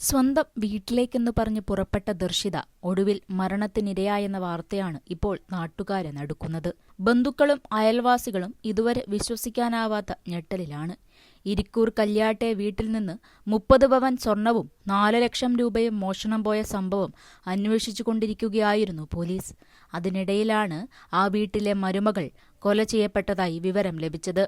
സ്വന്തം വീട്ടിലേക്കെന്ന് പറഞ്ഞ് പുറപ്പെട്ട ദർശിത ഒടുവിൽ മരണത്തിനിരയായെന്ന വാർത്തയാണ് ഇപ്പോൾ നാട്ടുകാരെ നടുക്കുന്നത്. ബന്ധുക്കളും അയൽവാസികളും ഇതുവരെ വിശ്വസിക്കാനാവാത്ത ഞെട്ടലിലാണ്. ഇരിക്കൂർ കല്യാട്ടെ വീട്ടിൽ നിന്ന് മുപ്പത് പവൻ സ്വർണവും നാല് ലക്ഷം രൂപയും മോഷണം പോയ സംഭവം അന്വേഷിച്ചുകൊണ്ടിരിക്കുകയായിരുന്നു പോലീസ്. അതിനിടയിലാണ് ആ വീട്ടിലെ മരുമകൾ കൊല ചെയ്യപ്പെട്ടതായി വിവരം ലഭിച്ചത്.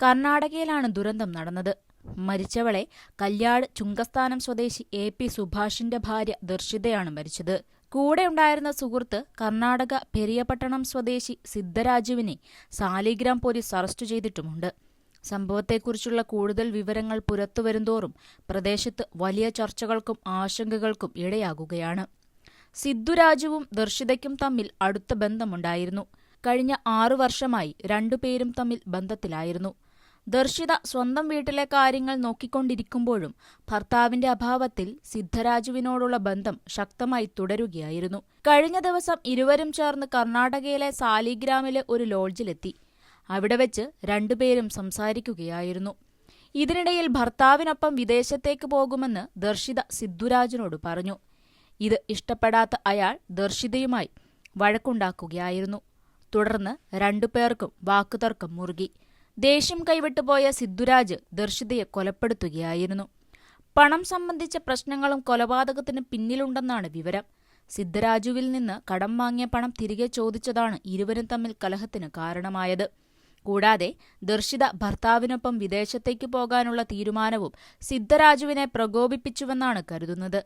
കർണാടകയിലാണ് ദുരന്തം നടന്നത്. മരിച്ചവളെ കല്യാട് ചുങ്കസ്ഥാനം സ്വദേശി എ പി സുഭാഷിന്റെ ഭാര്യ ദർശിതയാണ് മരിച്ചത്. കൂടെ ഉണ്ടായിരുന്ന സുഹൃത്ത് കർണാടക പെരിയപട്ടണം സ്വദേശി സിദ്ധരാജുവിനെ സാലിഗ്രാം പോലീസ് അറസ്റ്റ് ചെയ്തിട്ടുമുണ്ട്. സംഭവത്തെക്കുറിച്ചുള്ള കൂടുതൽ വിവരങ്ങൾ പുറത്തുവരുന്തോറും പ്രദേശത്ത് വലിയ ചർച്ചകൾക്കും ആശങ്കകൾക്കും ഇടയാകുകയാണ്. സിദ്ധുരാജുവും ദർശിതയ്ക്കും തമ്മിൽ അടുത്ത ബന്ധമുണ്ടായിരുന്നു. കഴിഞ്ഞ ആറു വർഷമായി രണ്ടുപേരും തമ്മിൽ ബന്ധത്തിലായിരുന്നു. ദർശിത സ്വന്തം വീട്ടിലെ കാര്യങ്ങൾ നോക്കിക്കൊണ്ടിരിക്കുമ്പോഴും ഭർത്താവിന്റെ അഭാവത്തിൽ സിദ്ധരാജുവിനോടുള്ള ബന്ധം ശക്തമായി തുടരുകയായിരുന്നു. കഴിഞ്ഞ ദിവസം ഇരുവരും ചേർന്ന് കർണാടകയിലെ സാലിഗ്രാമിലെ ഒരു ലോഡ്ജിലെത്തി. അവിടെ വെച്ച് രണ്ടുപേരും സംസാരിക്കുകയായിരുന്നു. ഇതിനിടയിൽ ഭർത്താവിനൊപ്പം വിദേശത്തേക്ക് പോകുമെന്ന് ദർശിത സിദ്ധുരാജിനോട് പറഞ്ഞു. ഇത് ഇഷ്ടപ്പെടാത്ത അയാൾ ദർശിതയുമായി വഴക്കുണ്ടാക്കുകയായിരുന്നു. തുടർന്ന് രണ്ടുപേർക്കും വാക്കുതർക്കം മുറുകി. ദേഷ്യം കൈവിട്ടുപോയ സിദ്ധുരാജ് ദർശിതയെ കൊലപ്പെടുത്തുകയായിരുന്നു. പണം സംബന്ധിച്ച പ്രശ്നങ്ങളും കൊലപാതകത്തിന് പിന്നിലുണ്ടെന്നാണ് വിവരം. സിദ്ധരാജുവിൽ നിന്ന് കടം വാങ്ങിയ പണം തിരികെ ചോദിച്ചതാണ് ഇരുവരും തമ്മിൽ കലഹത്തിന് കാരണമായത്. കൂടാതെ ദർശിത ഭർത്താവിനൊപ്പം വിദേശത്തേക്ക് പോകാനുള്ള തീരുമാനവും സിദ്ധരാജുവിനെ പ്രകോപിപ്പിച്ചുവെന്നാണ് കരുതുന്നത്.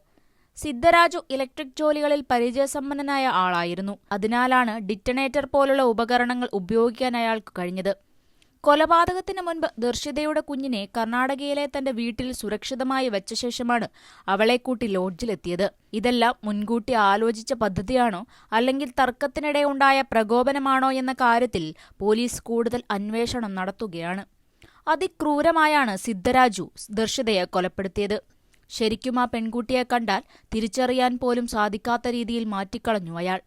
സിദ്ധരാജു ഇലക്ട്രിക് ജോലികളിൽ പരിചയസമ്പന്നനായ ആളായിരുന്നു. അതിനാലാണ് ഡിറ്റനേറ്റർ പോലുള്ള ഉപകരണങ്ങൾ ഉപയോഗിക്കാൻ അയാൾക്ക് കഴിഞ്ഞത്. കൊലപാതകത്തിന് മുൻപ് ദർശിതയുടെ കുഞ്ഞിനെ കർണാടകയിലെ തന്റെ വീട്ടിൽ സുരക്ഷിതമായി വെച്ച ശേഷമാണ് അവളെ കൂട്ടി ലോഡ്ജിലെത്തിയത്. ഇതെല്ലാം മുൻകൂട്ടി ആലോചിച്ച പദ്ധതിയാണോ അല്ലെങ്കിൽ തർക്കത്തിനിടെ ഉണ്ടായ പ്രകോപനമാണോ എന്ന കാര്യത്തിൽ പോലീസ് കൂടുതൽ അന്വേഷണം നടത്തുകയാണ്. അതിക്രൂരമായാണ് സിദ്ധരാജു ദർശിതയെ കൊലപ്പെടുത്തിയത്. ശരിക്കും ആ പെൺകുട്ടിയെ കണ്ടാൽ തിരിച്ചറിയാൻ പോലും സാധിക്കാത്ത രീതിയിൽ മാറ്റിക്കളഞ്ഞു അയാൾ.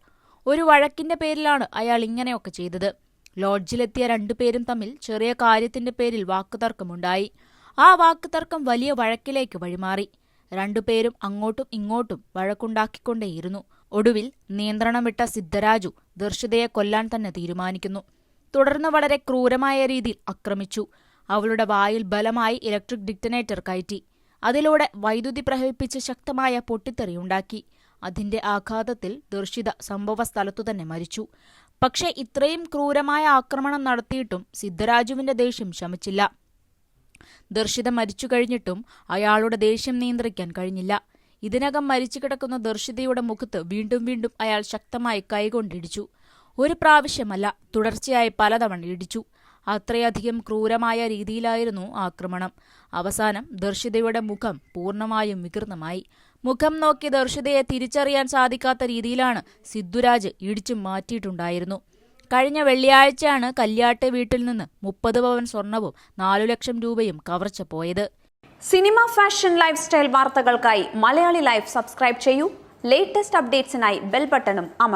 ഒരു വഴക്കിന്റെ പേരിലാണ് അയാൾ ഇങ്ങനെയൊക്കെ ചെയ്തത്. ലോഡ്ജിലെത്തിയ രണ്ടുപേരും തമ്മിൽ ചെറിയ കാര്യത്തിന്റെ പേരിൽ വാക്കുതർക്കമുണ്ടായി. ആ വാക്കുതർക്കം വലിയ വഴക്കിലേക്ക് വഴിമാറി. രണ്ടുപേരും അങ്ങോട്ടും ഇങ്ങോട്ടും വഴക്കുണ്ടാക്കിക്കൊണ്ടേയിരുന്നു. ഒടുവിൽ നിയന്ത്രണം വിട്ട സിദ്ധരാജു ദർശിതയെ കൊല്ലാൻ തന്നെ തീരുമാനിക്കുന്നു. തുടർന്ന് വളരെ ക്രൂരമായ രീതിയിൽ ആക്രമിച്ചു. അവളുടെ വായിൽ ബലമായി ഇലക്ട്രിക് ഡിറ്റനേറ്റർ കയറ്റി. അതിലൂടെ വൈദ്യുതി പ്രവഹിപ്പിച്ച് ശക്തമായ പൊട്ടിത്തെറിയുണ്ടാക്കി. അതിന്റെ ആഘാതത്തിൽ ദർശിത സംഭവസ്ഥലത്തു തന്നെ മരിച്ചു. പക്ഷേ ഇത്രയും ക്രൂരമായ ആക്രമണം നടത്തിയിട്ടും സിദ്ധരാജുവിന്റെ ദേഷ്യം ശമിച്ചില്ല. ദർശിത മരിച്ചു കഴിഞ്ഞിട്ടും അയാളുടെ ദേഷ്യം നിയന്ത്രിക്കാൻ കഴിഞ്ഞില്ല. ഇതിനകം മരിച്ചു കിടക്കുന്ന ദർശിതയുടെ മുഖത്ത് വീണ്ടും വീണ്ടും അയാൾ ശക്തമായി കൈകൊണ്ടിടിച്ചു. ഒരു പ്രാവശ്യമല്ല തുടർച്ചയായി പലതവണ ഇടിച്ചു. അത്രയധികം ക്രൂരമായ രീതിയിലായിരുന്നു ആക്രമണം. അവസാനം ദർശിതയുടെ മുഖം പൂർണമായും വികൃതമായി. മുഖം നോക്കി ദർശിതയെ തിരിച്ചറിയാൻ സാധിക്കാത്ത രീതിയിലാണ് സിദ്ധുരാജ് ഇടിച്ചു മാറ്റിയിട്ടുണ്ടായിരുന്നു. കഴിഞ്ഞ വെള്ളിയാഴ്ചയാണ് കല്യാട്ടെ വീട്ടിൽ നിന്ന് മുപ്പത് പവൻ സ്വർണവും നാലു ലക്ഷം രൂപയും കവർച്ച പോയത്. സിനിമ ഫാഷൻ ലൈഫ് സ്റ്റൈൽ വാർത്തകൾക്കായി മലയാളി ലൈഫ് സബ്സ്ക്രൈബ് ചെയ്യൂ. ലേറ്റസ്റ്റ് അപ്ഡേറ്റ്സിനായി ബെൽ ബട്ടണും അമർ